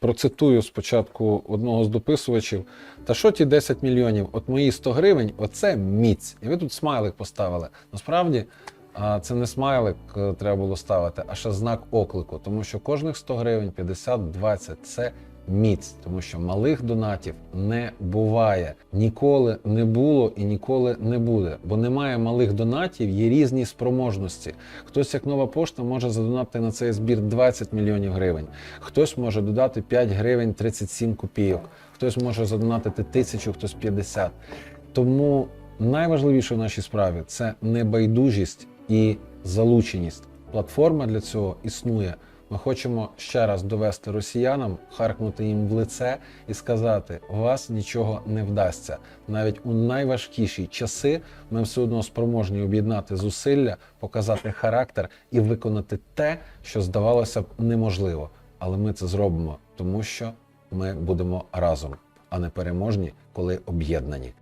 Процитую спочатку одного з дописувачів. Та що ті 10 мільйонів? От мої 100 гривень, оце міць. І ви тут смайлик поставили. Насправді це не смайлик е, треба було ставити, а ще знак оклику, тому що кожних 100 гривень 50-20 це міць, тому що малих донатів не буває. Ніколи не було і ніколи не буде. Бо немає малих донатів, є різні спроможності. Хтось, як нова пошта, може задонати на цей збір 20 мільйонів гривень. Хтось може додати 5 гривень 37 копійок, хтось може задонатити тисячу, хтось 50. Тому найважливіше в нашій справі це небайдужість і залученість. Платформа для цього існує. Ми хочемо ще раз довести росіянам, харкнути їм в лице і сказати: вас нічого не вдасться. Навіть у найважкіші часи ми все одно спроможні об'єднати зусилля, показати характер і виконати те, що здавалося б неможливо. Але ми це зробимо, тому що ми будемо разом, а не переможні, коли об'єднані.